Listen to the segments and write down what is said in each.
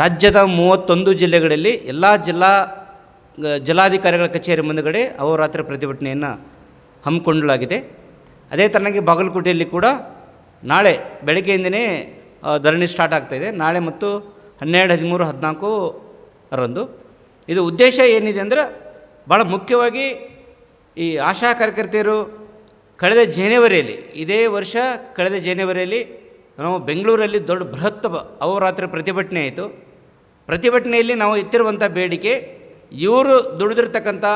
ರಾಜ್ಯದ ಮೂವತ್ತೊಂದು ಜಿಲ್ಲೆಗಳಲ್ಲಿ ಎಲ್ಲ ಜಿಲ್ಲಾ ಜಿಲ್ಲಾಧಿಕಾರಿಗಳ ಕಚೇರಿ ಮುಂದುಗಡೆ ಅಹೋರಾತ್ರಿ ಪ್ರತಿಭಟನೆಯನ್ನು ಹಮ್ಮಿಕೊಳ್ಳಲಾಗಿದೆ. ಅದೇ ಥರನಾಗಿ ಬಾಗಲಕೋಟೆಯಲ್ಲಿ ಕೂಡ ನಾಳೆ ಬೆಳಗ್ಗೆಯಿಂದನೇ ಧರಣಿ ಸ್ಟಾರ್ಟ್ ಆಗ್ತಾಯಿದೆ ನಾಳೆ ಮತ್ತು ಹನ್ನೆರಡು, ಹದಿಮೂರು, ಹದಿನಾಲ್ಕು ರಂದು. ಇದು ಉದ್ದೇಶ ಏನಿದೆ ಅಂದರೆ ಭಾಳ ಮುಖ್ಯವಾಗಿ ಈ ಆಶಾ ಕಾರ್ಯಕರ್ತೆಯರು ಕಳೆದ ಜನವರಿಯಲ್ಲಿ, ಇದೇ ವರ್ಷ ಕಳೆದ ಜನವರಿಯಲ್ಲಿ ನಾವು ಬೆಂಗಳೂರಲ್ಲಿ ದೊಡ್ಡ ಬೃಹತ್ ಅವರಾತ್ರಿ ಪ್ರತಿಭಟನೆ ಆಯಿತು. ಪ್ರತಿಭಟನೆಯಲ್ಲಿ ನಾವು ಎತ್ತಿರುವಂಥ ಬೇಡಿಕೆ, ಇವರು ದುಡಿದಿರ್ತಕ್ಕಂಥ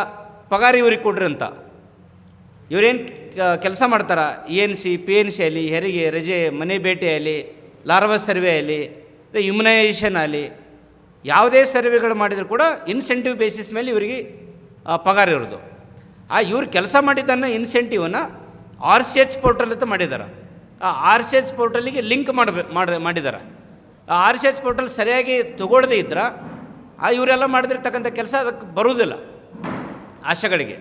ಪಗಾರ ಇವ್ರಿಗೆ ಕೊಡ್ರಿ ಅಂತ. ಇವರೇನು ಕೆಲಸ ಮಾಡ್ತಾರ? E N C, P N C ಆಗಲಿ ಹೆರಿಗೆ, ರಜೆ, ಮನೆ ಭೇಟಿ ಆಗಲಿ ಲಾರ್ವ ಸರ್ವೆ ಆಗಲಿ ಇಮ್ಯುನೈಸೇಷನ್ ಆಗಲಿ ಯಾವುದೇ ಸರ್ವೆಗಳು ಮಾಡಿದರೂ ಕೂಡ ಇನ್ಸೆಂಟಿವ್ ಬೇಸಿಸ್ ಮೇಲೆ ಇವರಿಗೆ ಪಗಾರ ಇರೋದು ಆ, ಇವ್ರು ಕೆಲಸ ಮಾಡಿದ್ದನ್ನು ಇನ್ಸೆಂಟಿವನ್ನು ಆರ್ ಸಿ ಎಚ್ ಪೋರ್ಟಲ್ ಅಂತ ಮಾಡಿದ್ದಾರೆ ಆ ಆರ್ ಸಿ ಎಚ್ ಪೋರ್ಟಲಿಗೆ ಲಿಂಕ್ ಮಾಡಬೇಕು ಮಾಡಿ ಮಾಡಿದ್ದಾರೆ ಆ ಆರ್ ಸಿ ಎಚ್ ಪೋರ್ಟಲ್ ಸರಿಯಾಗಿ ತಗೊಳ್ಳದೇ ಇದ್ರೆ, ಆ ಇವರೆಲ್ಲ ಮಾಡಿದಿರ್ತಕ್ಕಂಥ ಕೆಲಸ ಅದಕ್ಕೆ ಬರುವುದಿಲ್ಲ ಆಶೆಗಳಿಗೆ.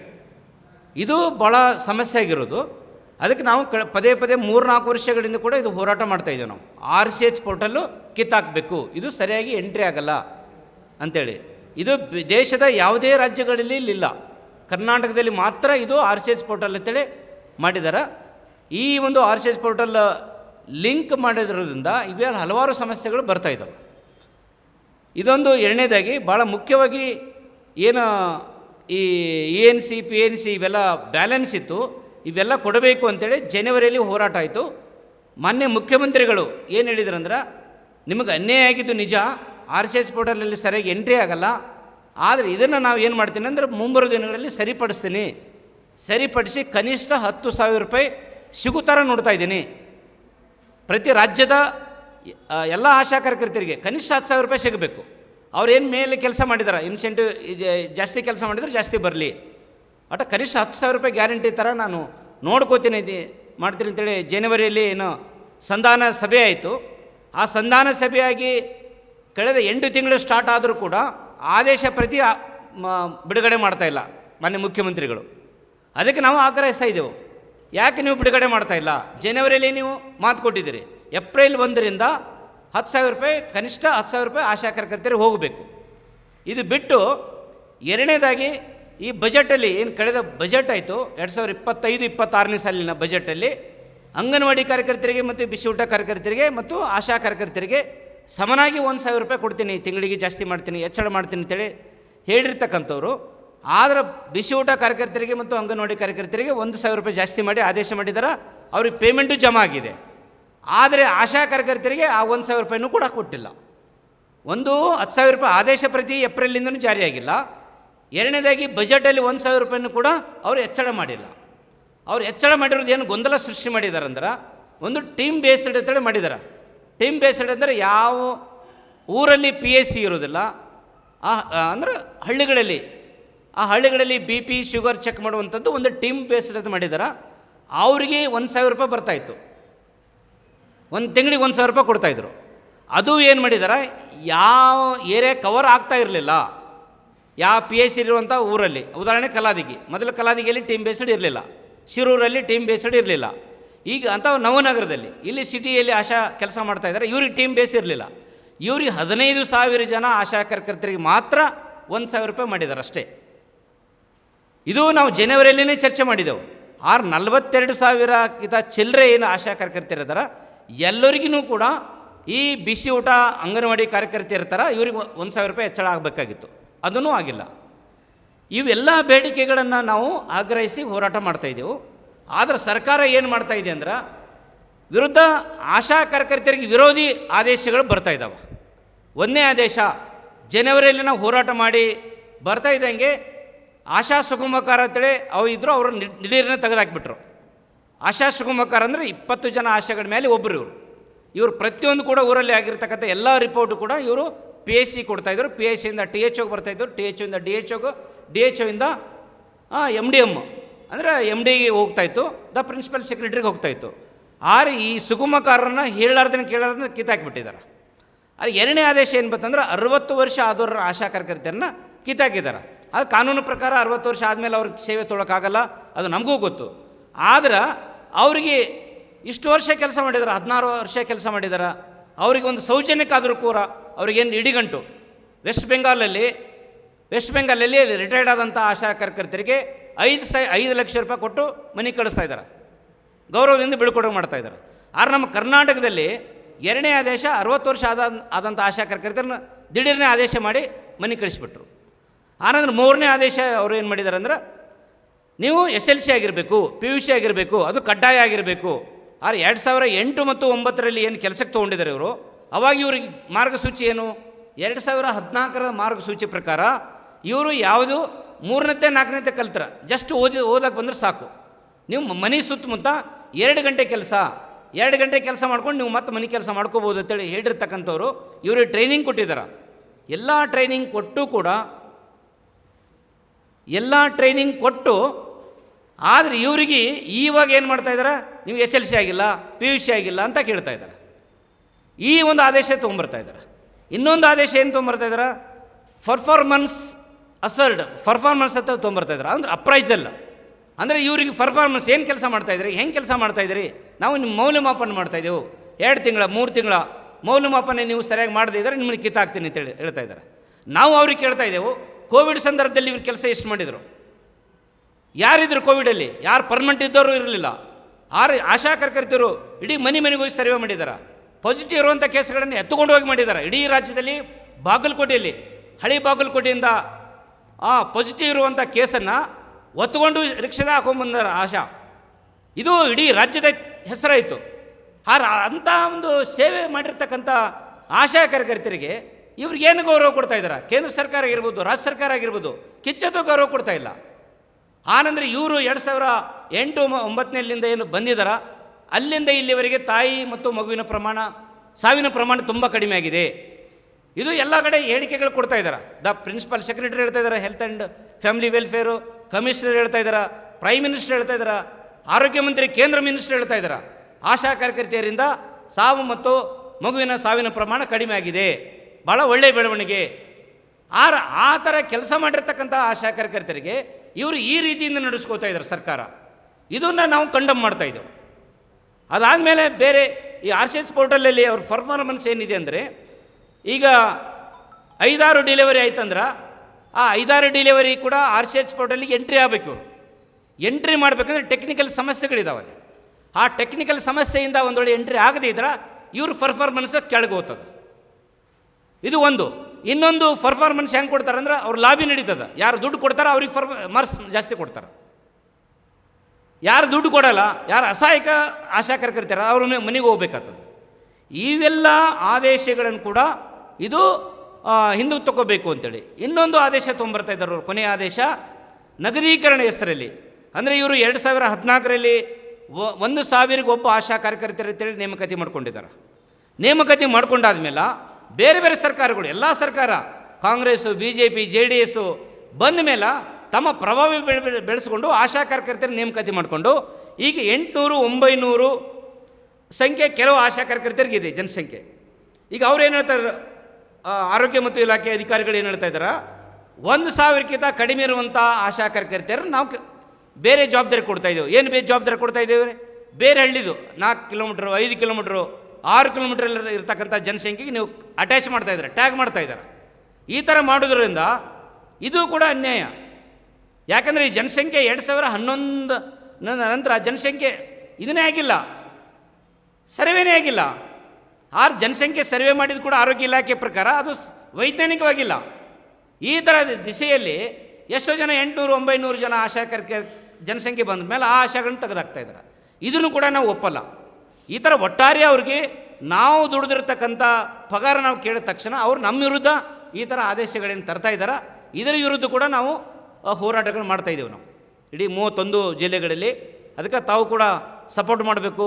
ಇದು ಭಾಳ ಸಮಸ್ಯೆ ಆಗಿರೋದು. ಅದಕ್ಕೆ ನಾವು ಕ ಪದೇ ಪದೇ ಮೂರು ನಾಲ್ಕು ವರ್ಷಗಳಿಂದ ಕೂಡ ಇದು ಹೋರಾಟ ಮಾಡ್ತಾ ಇದ್ದೇವೆ ನಾವು. ಆರ್ ಸಿ ಎಚ್ ಪೋರ್ಟಲ್ಲು ಕಿತ್ತಾಕಬೇಕು. ಇದು ಸರಿಯಾಗಿ ಎಂಟ್ರಿ ಆಗಲ್ಲ ಅಂಥೇಳಿ ಇದು ದೇಶದ ಯಾವುದೇ ರಾಜ್ಯಗಳಲ್ಲಿ ಇಲ್ಲ ಕರ್ನಾಟಕದಲ್ಲಿ ಮಾತ್ರ ಇದು ಆರ್ ಸಿ ಎಚ್ ಪೋರ್ಟಲ್ ಅಂತೇಳಿ ಮಾಡಿದ್ದಾರೆ ಈ ಒಂದು R C S portal link ಮಾಡಿರೋದ್ರಿಂದ ಇವೇ ಹಲವಾರು ಸಮಸ್ಯೆಗಳು ಬರ್ತಾ ಇದ್ದಾವೆ ಇದೊಂದು ಎರಡನೇದಾಗಿ ಭಾಳ ಮುಖ್ಯವಾಗಿ ಏನು ಈ E N C P N C ಇವೆಲ್ಲ ಬ್ಯಾಲೆನ್ಸ್ ಇತ್ತು. ಇವೆಲ್ಲ ಕೊಡಬೇಕು ಅಂತೇಳಿ ಜನವರಿಯಲ್ಲಿ ಹೋರಾಟ ಆಯಿತು. ಮಾನ್ಯ ಮುಖ್ಯಮಂತ್ರಿಗಳು ಏನು ಹೇಳಿದ್ರಂದ್ರೆ ನಿಮಗೆ ಅನ್ಯಾಯ ಆಗಿದ್ದು ನಿಜ ಆರ್ ಸಿ ಎಸ್ ಪೋರ್ಟಲಲ್ಲಿ ಸರಿಯಾಗಿ ಎಂಟ್ರಿ ಆಗಲ್ಲ. ಆದರೆ ಇದನ್ನು ನಾವು ಏನು ಮಾಡ್ತೀನಿ ಅಂದರೆ ಮುಂಬರುವ ದಿನಗಳಲ್ಲಿ ಸರಿಪಡಿಸ್ತೀನಿ. ಸರಿಪಡಿಸಿ ಕನಿಷ್ಠ ಹತ್ತು ಸಾವಿರ ರೂಪಾಯಿ ಸಿಗೋ ನೋಡ್ತಾ ಇದ್ದೀನಿ. ಪ್ರತಿ ರಾಜ್ಯದ ಎಲ್ಲ ಆಶಾ ಕಾರ್ಯಕರ್ತರಿಗೆ ಕನಿಷ್ಠ ಹತ್ತು ಸಾವಿರ ರೂಪಾಯಿ ಸಿಗಬೇಕು. ಅವ್ರೇನು ಮೇಲೆ ಕೆಲಸ ಮಾಡಿದಾರೆ ಇನ್ಸೆಂಟಿವ್ ಜಾಸ್ತಿ ಕೆಲಸ ಮಾಡಿದ್ರೆ ಜಾಸ್ತಿ ಬರಲಿ. ಒಟ್ಟು ಕನಿಷ್ಠ ಹತ್ತು ಸಾವಿರ ರೂಪಾಯಿ ಗ್ಯಾರಂಟಿ ಥರ ನಾನು ನೋಡ್ಕೋತೀನಿ ಮಾಡ್ತೀನಿ ಅಂತೇಳಿ ಜನವರಿಯಲ್ಲಿ ಏನು ಸಂಧಾನ ಸಭೆ ಆಯಿತು. ಆ ಸಂಧಾನ ಸಭೆಯಾಗಿ ಕಳೆದ ಎಂಟು ತಿಂಗಳು ಸ್ಟಾರ್ಟ್ ಆದರೂ ಕೂಡ ಆದೇಶ ಪ್ರತಿ ಬಿಡುಗಡೆ ಮಾಡ್ತಾ ಇಲ್ಲ, ಮಾನ್ಯ ಮುಖ್ಯಮಂತ್ರಿಗಳು. ಅದಕ್ಕೆ ನಾವು ಆಗ್ರಹಿಸ್ತಾ ಇದ್ದೆವು. ಯಾಕೆ ನೀವು ಬಿಡುಗಡೆ ಮಾಡ್ತಾ ಇಲ್ಲ? ಜನವರಿಯಲ್ಲಿ ನೀವು ಮಾತು ಕೊಟ್ಟಿದ್ದೀರಿ. ಏಪ್ರಿಲ್ ಒಂದರಿಂದ ಹತ್ತು ಸಾವಿರ ರೂಪಾಯಿ, ಕನಿಷ್ಠ ಹತ್ತು ಸಾವಿರ ರೂಪಾಯಿ ಆಶಾ ಕಾರ್ಯಕರ್ತರಿಗೆ ಹೋಗಬೇಕು. ಇದು ಬಿಟ್ಟು ಎರಡನೇದಾಗಿ ಈ ಬಜೆಟಲ್ಲಿ ಏನು ಕಳೆದ ಬಜೆಟ್ ಆಯಿತು, ಎರಡು ಸಾವಿರದ ಇಪ್ಪತ್ತೈದು, ಇಪ್ಪತ್ತಾರನೇ ಸಾಲಿನ ಬಜೆಟಲ್ಲಿ ಅಂಗನವಾಡಿ ಕಾರ್ಯಕರ್ತರಿಗೆ ಮತ್ತು ಬಿಸಿ ಊಟ ಕಾರ್ಯಕರ್ತರಿಗೆ ಮತ್ತು ಆಶಾ ಕಾರ್ಯಕರ್ತರಿಗೆ ಸಮನಾಗಿ ಒಂದು ಸಾವಿರ ರೂಪಾಯಿ ಕೊಡ್ತೀನಿ, ತಿಂಗಳಿಗೆ ಜಾಸ್ತಿ ಮಾಡ್ತೀನಿ, ಹೆಚ್ಚಳ ಮಾಡ್ತೀನಿ ಅಂತೇಳಿ ಹೇಳಿರ್ತಕ್ಕಂಥವ್ರು ಆದ್ರೆ ಬಿಸಿ ಊಟ ಕಾರ್ಯಕರ್ತರಿಗೆ ಮತ್ತು ಅಂಗನವಾಡಿ ಕಾರ್ಯಕರ್ತರಿಗೆ ಒಂದು ಸಾವಿರ ರೂಪಾಯಿ ಜಾಸ್ತಿ ಮಾಡಿ ಆದೇಶ ಮಾಡಿದಾರೆ, ಅವ್ರಿಗೆ ಪೇಮೆಂಟು ಜಮಾ ಆಗಿದೆ. ಆದರೆ ಆಶಾ ಕಾರ್ಯಕರ್ತರಿಗೆ ಆ ಒಂದು ಸಾವಿರ ರೂಪಾಯಿನೂ ಕೂಡ ಕೊಟ್ಟಿಲ್ಲ. ಒಂದು ಹತ್ತು ಸಾವಿರ ರೂಪಾಯಿ ಆದೇಶ ಪ್ರತಿ ಏಪ್ರಿಲಿಂದನೂ ಜಾರಿಯಾಗಿಲ್ಲ ಎರಡನೇದಾಗಿ ಬಜೆಟಲ್ಲಿ ಒಂದು ಸಾವಿರ ರೂಪಾಯಿನೂ ಕೂಡ ಅವರು ಹೆಚ್ಚಳ ಮಾಡಿಲ್ಲ. ಅವ್ರು ಹೆಚ್ಚಳ ಮಾಡಿರೋದು ಏನು ಗೊಂದಲ ಸೃಷ್ಟಿ ಮಾಡಿದ್ದಾರೆ ಅಂದ್ರೆ, ಒಂದು ಟೀಮ್ ಬೇಸ್ಡ್ ಅಂತೇಳಿ ಮಾಡಿದ್ದಾರೆ ಟೀಮ್ ಬೇಸ್ಡ್ ಅಂದರೆ ಯಾವ ಊರಲ್ಲಿ ಪಿ ಎಸ್ ಸಿ ಇರೋದಿಲ್ಲ ಆ, ಅಂದ್ರೆ ಹಳ್ಳಿಗಳಲ್ಲಿ ಆ ಹಳ್ಳಿಗಳಲ್ಲಿ ಬಿ ಪಿ, ಶುಗರ್ ಚೆಕ್ ಮಾಡುವಂಥದ್ದು ಒಂದು ಟೀಮ್ ಬೇಸ್ಡ್ ಅಂತ ಮಾಡಿದ್ದಾರೆ ಅವರಿಗೆ ಒಂದು ಸಾವಿರ ರೂಪಾಯಿ ಬರ್ತಾಯಿತ್ತು ಒಂದು ತಿಂಗಳಿಗೆ ಒಂದು ಸಾವಿರ ರೂಪಾಯಿ ಕೊಡ್ತಾಯಿದ್ರು ಅದು ಏನು ಮಾಡಿದಾರೆ? ಯಾವ ಏರಿಯಾ ಕವರ್ ಆಗ್ತಾ ಇರಲಿಲ್ಲ. ಯಾವ ಪಿ ಎಸ್ ಇರುವಂಥ ಊರಲ್ಲಿ, ಉದಾಹರಣೆ ಕಲಾದಿಗಿ. ಮೊದಲು ಕಲಾದಿಗಿಯಲ್ಲಿ ಟೀಮ್ ಬೇಸ್ಡ್ ಇರಲಿಲ್ಲ. ಶಿರೂರಲ್ಲಿ ಟೀಮ್ ಬೇಸ್ಡ್ ಇರಲಿಲ್ಲ. ಈಗ ಅಂತ ನವನಗರದಲ್ಲಿ, ಇಲ್ಲಿ ಸಿಟಿಯಲ್ಲಿ ಆಶಾ ಕೆಲಸ ಮಾಡ್ತಾ ಇದ್ದಾರೆ ಇವ್ರಿಗೆ ಟೀಮ್ ಬೇಸ್ ಇರಲಿಲ್ಲ. ಇವ್ರಿಗೆ ಹದಿನೈದು ಸಾವಿರ ಜನ ಆಶಾ ಕಾರ್ಯಕರ್ತರಿಗೆ ಮಾತ್ರ ಒಂದು ಸಾವಿರ ರೂಪಾಯಿ ಮಾಡಿದ್ದಾರೆ ಅಷ್ಟೇ ಇದು ನಾವು ಜನವರಿಯಲ್ಲೇ ಚರ್ಚೆ ಮಾಡಿದೆವು. ಆರು ನಲವತ್ತೆರಡು ಸಾವಿರಕ್ಕಿಂತ ಚಿಲ್ಲರೆ ಏನು ಆಶಾ ಕಾರ್ಯಕರ್ತರಿದ್ದಾರೆ ಎಲ್ಲರಿಗೂ ಕೂಡ ಈ ಬಿಸಿ ಊಟ, ಅಂಗನವಾಡಿ ಕಾರ್ಯಕರ್ತರು ಇರ್ತಾರ ಇವ್ರಿಗೆ ಒಂದು ಸಾವಿರ ರೂಪಾಯಿ ಹೆಚ್ಚಳ ಆಗಬೇಕಾಗಿತ್ತು. ಅದೂ ಆಗಿಲ್ಲ. ಇವೆಲ್ಲ ಬೇಡಿಕೆಗಳನ್ನು ನಾವು ಆಗ್ರಹಿಸಿ ಹೋರಾಟ ಮಾಡ್ತಾಯಿದ್ದೆವು ಆದರೆ ಸರ್ಕಾರ ಏನು ಮಾಡ್ತಾ ಇದೆ ಅಂದ್ರೆ, ವಿರುದ್ಧ ಆಶಾ ಕಾರ್ಯಕರ್ತರಿಗೆ ವಿರೋಧಿ ಆದೇಶಗಳು ಬರ್ತಾ ಇದ್ದಾವೆ. ಒಂದನೇ ಆದೇಶ ಜನವರಿಯಲ್ಲಿ ನಾವು ಹೋರಾಟ ಮಾಡಿ ಬರ್ತಾ ಇದ್ದಂಗೆ ಆಶಾ ಸುಗುಮಕಾರ ಅಂತೇಳಿ ಅವು ಇದ್ದರು ಅವರು ದಿಢೀರನ್ನ ತೆಗೆದಾಕ್ಬಿಟ್ರು. ಆಶಾ ಸುಗುಮಕಾರ ಅಂದರೆ ಇಪ್ಪತ್ತು ಜನ ಆಶಾಗಳ ಮೇಲೆ ಒಬ್ಬರು ಇವರು. ಇವರು ಪ್ರತಿಯೊಂದು ಕೂಡ ಊರಲ್ಲಿ ಆಗಿರ್ತಕ್ಕಂಥ ಎಲ್ಲ ರಿಪೋರ್ಟು ಕೂಡ ಇವರು ಪಿ ಎಸ್ ಸಿ ಕೊಡ್ತಾಯಿದ್ರು ಪಿ ಎಸ್ ಸಿಯಿಂದ ಟಿ ಎಚ್ ಓಗೆ ಬರ್ತಾಯಿದ್ರು ಟಿ ಎಚ್ ಇಂದ ಡಿ ಎಚ್ ಓಗು ಡಿ ಎಚ್ ಒಯಿಂದ ಎಂ ಡಿ ಎಂ ಅಂದರೆ ಎಂ ಡಿಗೆ ಹೋಗ್ತಾಯಿತ್ತು ದ ಪ್ರಿನ್ಸಿಪಲ್ ಸೆಕ್ರೆಟ್ರಿಗೆ ಹೋಗ್ತಾಯಿತ್ತು ಆರು ಈ ಸುಗಮಕಾರರನ್ನ ಹೇಳಾರ್ದನ್ನ ಕೇಳಾರ್ದನ್ನ ಕಿತ್ತಾಕ್ಬಿಟ್ಟಿದ್ದಾರೆ ಅದು ಎರಡನೇ ಆದೇಶ ಏನು ಬಂತಂದ್ರೆ ಅರವತ್ತು ವರ್ಷ ಆದವ್ರ ಆಶಾ ಕಾರ್ಯಕರ್ತರನ್ನ ಕಿತ್ತಾಕಿದ್ದಾರೆ ಅದು ಕಾನೂನು ಪ್ರಕಾರ ಅರವತ್ತು ವರ್ಷ ಆದಮೇಲೆ ಅವ್ರಿಗೆ ಸೇವೆ ತೊಳಕಾಗಲ್ಲ ಅದು ನಮಗೂ ಗೊತ್ತು. ಆದ್ರೆ ಅವರಿಗೆ ಇಷ್ಟು ವರ್ಷ ಕೆಲಸ ಮಾಡಿದಾರೆ, ಹದಿನಾರು ವರ್ಷ ಕೆಲಸ ಮಾಡಿದಾರೆ, ಅವ್ರಿಗೆ ಒಂದು ಸೌಜನ್ಯಕ್ಕಾದರೂ ಕೂಡ ಅವ್ರಿಗೇನು ಇಡಿಗಂಟು. ವೆಸ್ಟ್ ಬೆಂಗಾಲಲ್ಲಿ ವೆಸ್ಟ್ ಬೆಂಗಾಲಲ್ಲಿ ರಿಟೈರ್ಡ್ ಆದಂಥ ಆಶಾ ಕಾರ್ಯಕರ್ತರಿಗೆ ಐದು ಸೈ, ಐದು ಲಕ್ಷ ರೂಪಾಯಿ ಕೊಟ್ಟು ಮನೆ ಕಳಿಸ್ತಾ ಇದ್ದಾರೆ ಗೌರವದಿಂದ ಬೀಳ್ಕೊಡುಗೆ ಮಾಡ್ತಾ ಇದ್ದಾರೆ ಆದ್ರೆ ನಮ್ಮ ಕರ್ನಾಟಕದಲ್ಲಿ ಎರಡನೇ ಆದೇಶ ಅರವತ್ತು ವರ್ಷ ಆದ ಆದಂಥ ಆಶಾ ಕಾರ್ಯಕರ್ತರನ್ನ ದಿಢೀರ್ನೇ ಆದೇಶ ಮಾಡಿ ಮನೆ ಕಳಿಸ್ಬಿಟ್ರು. ಆನಂತರ ಮೂರನೇ ಆದೇಶ ಅವ್ರು ಏನು ಮಾಡಿದ್ದಾರೆ ಅಂದ್ರೆ, ನೀವು ಎಸ್ ಎಲ್ ಸಿ ಆಗಿರಬೇಕು, ಪಿ ಯು ಸಿ ಆಗಿರಬೇಕು, ಅದು ಕಡ್ಡಾಯ ಆಗಿರಬೇಕು. ಆದರೆ ಎರಡು ಸಾವಿರ ಎಂಟು ಮತ್ತು ಒಂಬತ್ತರಲ್ಲಿ ಏನು ಕೆಲಸಕ್ಕೆ ತೊಗೊಂಡಿದ್ದಾರೆ ಇವರು? ಅವಾಗ ಇವ್ರಿಗೆ ಮಾರ್ಗಸೂಚಿ ಏನು? ಎರಡು ಸಾವಿರ ಹದಿನಾಲ್ಕರ ಮಾರ್ಗಸೂಚಿ ಪ್ರಕಾರ ಇವರು ಯಾವುದು ಮೂರನೇತೆ, ನಾಲ್ಕನೇತೆ ಕಲ್ತರ. ಜಸ್ಟ್ ಓದಿ ಓದಕ್ಕೆ ಬಂದರೆ ಸಾಕು. ನೀವು ಮನೆ ಸುತ್ತಮುತ್ತ ಎರಡು ಗಂಟೆ ಕೆಲಸ. ಎರಡು ಗಂಟೆ ಕೆಲಸ ಮಾಡ್ಕೊಂಡು ನೀವು ಮತ್ತೆ ಮನೆ ಕೆಲಸ ಮಾಡ್ಕೋಬೋದು ಅಂತೇಳಿ ಹೇಳಿರ್ತಕ್ಕಂಥವ್ರು, ಇವರಿಗೆ ಟ್ರೈನಿಂಗ್ ಕೊಟ್ಟಿದ್ದಾರೆ ಎಲ್ಲ ಟ್ರೈನಿಂಗ್ ಕೊಟ್ಟು ಕೂಡ ಎಲ್ಲ ಟ್ರೈನಿಂಗ್ ಕೊಟ್ಟು, ಆದರೆ ಇವರಿಗೆ ಈವಾಗ ಏನು ಮಾಡ್ತಾ ಇದ್ದಾರೆ ನೀವು ಎಸ್ ಎಲ್ ಸಿ ಆಗಿಲ್ಲ, ಪಿ ಯು ಸಿ ಆಗಿಲ್ಲ ಅಂತ ಕೇಳ್ತಾ ಇದ್ದಾರೆ ಈ ಒಂದು ಆದೇಶ ತೊಗೊಂಬರ್ತಾ ಇದ್ದಾರೆ ಇನ್ನೊಂದು ಆದೇಶ ಏನು ತೊಗೊಂಬರ್ತಾ ಇದ್ದಾರೆ ಪರ್ಫಾರ್ಮೆನ್ಸ್ ಅಸರ್ಡ್ ಪರ್ಫಾರ್ಮೆನ್ಸ್ ಅಂತ ತೊಗೊಂಬರ್ತಾ ಇದ್ದಾರೆ ಅಂದ್ರೆ ಅಪ್ರೈಸಲ್ ಅಂದರೆ ಇವರಿಗೆ ಪರ್ಫಾರ್ಮೆನ್ಸ್ ಏನು ಕೆಲಸ ಮಾಡ್ತಾ ಇದ್ದೀರಿ ಹೆಂಗೆ ಕೆಲಸ ಮಾಡ್ತಾ ಇದ್ದೀರಿ ನಾವು ನಿಮ್ಮ ಮೌಲ್ಯಮಾಪನ ಮಾಡ್ತಾ ಇದ್ದೆವು ಎರಡು ತಿಂಗಳ, ಮೂರು ತಿಂಗಳ ಮೌಲ್ಯಮಾಪನ ನೀವು ಸರಿಯಾಗಿ ಮಾಡದೇ ಇದ್ದರೆ ನಿಮ್ಮನ್ನು ಕಿತ್ತಾಕ್ತೀನಿ ಅಂತೇಳಿ ಹೇಳ್ತಾ ಇದ್ದಾರೆ ನಾವು ಅವ್ರಿಗೆ ಕೇಳ್ತಾ ಇದ್ದೆವು ಕೋವಿಡ್ ಸಂದರ್ಭದಲ್ಲಿ ಇವ್ರ ಕೆಲಸ ಎಷ್ಟು ಮಾಡಿದರು? ಯಾರಿದ್ರು ಕೋವಿಡಲ್ಲಿ? ಯಾರು ಪರ್ಮನೆಂಟ್ ಇದ್ದವರು ಇರಲಿಲ್ಲ. ಆರು ಆಶಾ ಕಾರ್ಯಕರ್ತರು ಇಡೀ ಮನೆ ಮನೆಗೆ ಹೋಗಿ ಸರ್ವೆ ಮಾಡಿದ್ದಾರೆ ಪಾಸಿಟಿವ್ ಇರುವಂಥ ಕೇಸ್ಗಳನ್ನು ಎತ್ತುಕೊಂಡು ಹೋಗಿ ಮಾಡಿದ್ದಾರೆ ಇಡೀ ರಾಜ್ಯದಲ್ಲಿ ಬಾಗಲಕೋಟೆಯಲ್ಲಿ, ಹಳಿ ಬಾಗಲಕೋಟೆಯಿಂದ, ಆ ಪಾಸಿಟಿವ್ ಇರುವಂಥ ಕೇಸನ್ನು ಒತ್ತುಕೊಂಡು ರಿಕ್ಷಾದ ಹಾಕೊಂಬಂದಾರ ಆಶಾ. ಇದು ಇಡೀ ರಾಜ್ಯದ ಹೆಸರಾಯಿತು. ಆರ ಅಂಥ ಒಂದು ಸೇವೆ ಮಾಡಿರ್ತಕ್ಕಂಥ ಆಶಾ ಕಾರ್ಯಕರ್ತರಿಗೆ ಇವ್ರಿಗೆ ಏನು ಗೌರವ ಕೊಡ್ತಾ ಇದ್ದಾರೆ? ಕೇಂದ್ರ ಸರ್ಕಾರ ಆಗಿರ್ಬೋದು, ರಾಜ್ಯ ಸರ್ಕಾರ ಆಗಿರ್ಬೋದು ಕಿಚ್ಚದ್ದು ಗೌರವ ಕೊಡ್ತಾ ಇಲ್ಲ. ಆನಂದ್ರೆ ಇವರು ಎರಡು ಸಾವಿರ ಎಂಟು ಒಂಬತ್ತನೇಲಿಂದ ಏನು ಬಂದಿದ್ದಾರ ಅಲ್ಲಿಂದ ಇಲ್ಲಿವರೆಗೆ ತಾಯಿ ಮತ್ತು ಮಗುವಿನ ಪ್ರಮಾಣ, ಸಾವಿನ ಪ್ರಮಾಣ ತುಂಬ ಕಡಿಮೆ ಆಗಿದೆ. ಇದು ಎಲ್ಲ ಕಡೆ ಹೇಳಿಕೆಗಳು ಕೊಡ್ತಾ ಇದ್ದಾರೆ? ದ ಪ್ರಿನ್ಸಿಪಲ್ ಸೆಕ್ರೆಟರಿ ಹೇಳ್ತಾ ಇದ್ದಾರೆ? Health and family welfare, commissioner ಹೇಳ್ತಾ ಇದ್ದಾರೆ? ಪ್ರೈಮ್ ಮಿನಿಸ್ಟರ್ ಹೇಳ್ತಾ ಇದ್ದಾರೆ? ಆರೋಗ್ಯ ಮಂತ್ರಿ, ಕೇಂದ್ರ ಮಿನಿಸ್ಟರ್ ಹೇಳ್ತಾ ಇದ್ದಾರೆ? ಆಶಾ ಕಾರ್ಯಕರ್ತೆಯರಿಂದ ಸಾವು ಮತ್ತು ಮಗುವಿನ ಸಾವಿನ ಪ್ರಮಾಣ ಕಡಿಮೆ ಆಗಿದೆ. ಭಾಳ ಒಳ್ಳೆಯ ಬೆಳವಣಿಗೆ. ಆರ, ಆ ಥರ ಕೆಲಸ ಮಾಡಿರ್ತಕ್ಕಂಥ ಆಶಾ ಕಾರ್ಯಕರ್ತರಿಗೆ ಇವರು ಈ ರೀತಿಯಿಂದ ನಡೆಸ್ಕೋತಾ ಇದ್ದಾರೆ ಸರ್ಕಾರ. ಇದನ್ನು ನಾವು ಕಂಡಮ್ ಮಾಡ್ತಾ ಇದ್ದೆವು. ಅದಾದಮೇಲೆ ಬೇರೆ ಈ ಆರ್ ಸಿ ಎಸ್ ಪೋರ್ಟಲಲ್ಲಿ ಅವ್ರ ಪರ್ಫಾರ್ಮೆನ್ಸ್ ಏನಿದೆ ಅಂದರೆ, ಈಗ ಐದಾರು ಡೆಲಿವರಿ ಆಯ್ತಂದ್ರೆ, ಆ ಐದಾರು ಡೆಲಿವರಿ ಕೂಡ ಆರ್ ಸಿ ಎಚ್ ಪೋರ್ಟಲಿಗೆ ಎಂಟ್ರಿ ಆಗಬೇಕು ಇವರು. ಎಂಟ್ರಿ ಮಾಡಬೇಕಂದ್ರೆ ಟೆಕ್ನಿಕಲ್ ಸಮಸ್ಯೆಗಳಿದಾವೆ ಅಲ್ಲಿ. ಆ ಟೆಕ್ನಿಕಲ್ ಸಮಸ್ಯೆಯಿಂದ ಒಂದೊಳ್ಳೆ ಎಂಟ್ರಿ ಆಗದೇ ಇದ್ರೆ ಇವ್ರ ಪರ್ಫಾರ್ಮೆನ್ಸ್ ಕೆಳಗೆ ಹೋಗ್ತದೆ. ಇದು ಒಂದು. ಇನ್ನೊಂದು ಪರ್ಫಾರ್ಮೆನ್ಸ್ ಹೆಂಗೆ ಕೊಡ್ತಾರೆ ಅಂದ್ರೆ ಅವ್ರು ಲಾಬಿ ನಡೀತದೆ. ಯಾರು ದುಡ್ಡು ಕೊಡ್ತಾರೋ ಅವ್ರಿಗೆ ಫರ್ ಮಾರ್ಕ್ಸ್ ಜಾಸ್ತಿ ಕೊಡ್ತಾರೆ. ಯಾರು ದುಡ್ಡು ಕೊಡಲ್ಲ, ಯಾರು ಅಸಹಾಯಕ ಆಶಾ ಕಾರ್ಯಕರ್ತರ ಅವ್ರ ಮನೆಗೆ ಹೋಗ್ಬೇಕಾಗ್ತದೆ. ಇವೆಲ್ಲ ಆದೇಶಗಳನ್ನು ಕೂಡ ಇದು ಹಿಂದೂ ತಗೋಬೇಕು ಅಂತೇಳಿ. ಇನ್ನೊಂದು ಆದೇಶ ತೊಗೊಂಬರ್ತಾ ಇದ್ದಾರೆ ಅವರು. ಕೊನೆಯ ಆದೇಶ, ನಗದೀಕರಣ ಹೆಸರಲ್ಲಿ. ಅಂದರೆ ಇವರು ಎರಡು ಸಾವಿರ ಹದಿನಾಲ್ಕರಲ್ಲಿ ಒಂದು ಸಾವಿರಕ್ಕೆ ಒಬ್ಬ ಆಶಾ ಕಾರ್ಯಕರ್ತರು ಅಂತೇಳಿ ನೇಮಕಾತಿ ಮಾಡ್ಕೊಂಡಿದ್ದಾರೆ. ನೇಮಕಾತಿ ಮಾಡ್ಕೊಂಡಾದ್ಮೇಲೆ ಬೇರೆ ಬೇರೆ ಸರ್ಕಾರಗಳು, ಎಲ್ಲ ಸರ್ಕಾರ, Congress B J P J D S ಬಂದ ಮೇಲೆ ತಮ್ಮ ಪ್ರಭಾವ ಬೆಳೆ ಬೆಳೆ- ಬೆಳೆಸ್ಕೊಂಡು ಆಶಾ ಕಾರ್ಯಕರ್ತರ ನೇಮಕಾತಿ ಮಾಡಿಕೊಂಡು ಈಗ ಎಂಟುನೂರು ಒಂಬೈನೂರು ಸಂಖ್ಯೆ ಕೆಲವು ಆಶಾ ಕಾರ್ಯಕರ್ತರಿಗಿದೆ ಜನಸಂಖ್ಯೆ. ಈಗ ಅವ್ರು ಏನು ಹೇಳ್ತಾರೆ ಆರೋಗ್ಯ ಮತ್ತು ಇಲಾಖೆ ಅಧಿಕಾರಿಗಳು ಏನು ಹೇಳ್ತಾ ಇದ್ದಾರೆ ಒಂದು ಸಾವಿರಕ್ಕಿಂತ ಕಡಿಮೆ ಇರುವಂಥ ಆಶಾ ಕಾರ್ಯಕರ್ತರು ನಾವು ಬೇರೆ ಜವಾಬ್ದಾರಿ ಕೊಡ್ತಾ ಇದ್ದೇವೆ ಏನು ಬೇರೆ ಜವಾಬ್ದಾರಿ ಕೊಡ್ತಾ ಇದ್ದೇವೆ ಬೇರೆ ಹಳ್ಳಿದು ನಾಲ್ಕು ಕಿಲೋಮೀಟ್ರು, ಐದು ಕಿಲೋಮೀಟ್ರು ಆರು ಕಿಲೋಮೀಟರ್ ಇರತಕ್ಕಂಥ ಜನಸಂಖ್ಯೆಗೆ ನೀವು ಅಟ್ಯಾಚ್ ಮಾಡ್ತಾ ಇದ್ದಾರೆ ಟ್ಯಾಗ್ ಮಾಡ್ತಾ ಇದ್ದಾರೆ. ಈ ಥರ ಮಾಡೋದ್ರಿಂದ ಇದು ಕೂಡ ಅನ್ಯಾಯ. ಯಾಕಂದರೆ ಈ ಜನಸಂಖ್ಯೆ ಎರಡು ಸಾವಿರ ಹನ್ನೊಂದು ನಂತರ ಜನಸಂಖ್ಯೆ ಇದನ್ನೇ ಆಗಿಲ್ಲ. ಸರ್ವೇನೇ ಆಗಿಲ್ಲ. ಆರು ಜನಸಂಖ್ಯೆ ಸರ್ವೆ ಮಾಡಿದ ಕೂಡ ಆರೋಗ್ಯ ಇಲಾಖೆ ಪ್ರಕಾರ ಅದು ವೈಜ್ಞಾನಿಕವಾಗಿಲ್ಲ. ಈ ಥರ ದಿಸೆಯಲ್ಲಿ ಎಷ್ಟೋ ಜನ ಎಂಟುನೂರು, ಒಂಬೈನೂರು ಜನ ಆಶಾ ಕರ್ಕ ಜನಸಂಖ್ಯೆ ಬಂದ ಮೇಲೆ ಆ ಆಶಾಗಳನ್ನು ತೆಗೆದಾಕ್ತಾ ಇದ್ದಾರೆ. ಇದನ್ನು ಕೂಡ ನಾವು ಒಪ್ಪಲ್ಲ. ಈ ಥರ ಒಟ್ಟಾರೆ ಅವ್ರಿಗೆ ನಾವು ದುಡಿದಿರ್ತಕ್ಕಂಥ ಪಗಾರ ನಾವು ಕೇಳಿದ ತಕ್ಷಣ ಅವ್ರು ನಮ್ಮ ವಿರುದ್ಧ ಈ ಥರ ಆದೇಶಗಳೇನು ತರ್ತಾ ಇದ್ದಾರೆ. ಇದರ ವಿರುದ್ಧ ಕೂಡ ನಾವು ಹೋರಾಟಗಳು ಮಾಡ್ತಾ ಇದ್ದೀವಿ ನಾವು. ಇಡೀ ಮೂವತ್ತೊಂದು ಜಿಲ್ಲೆಗಳಲ್ಲಿ ಅದಕ್ಕೆ ತಾವು ಕೂಡ ಸಪೋರ್ಟ್ ಮಾಡಬೇಕು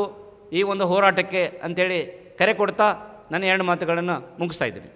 ಈ ಒಂದು ಹೋರಾಟಕ್ಕೆ ಅಂಥೇಳಿ ಕರೆ ಕೊಡ್ತಾ ನನ್ನ ಎರಡು ಮಾತುಗಳನ್ನು ಮುಗಿಸ್ತಾ ಇದ್ದೀನಿ.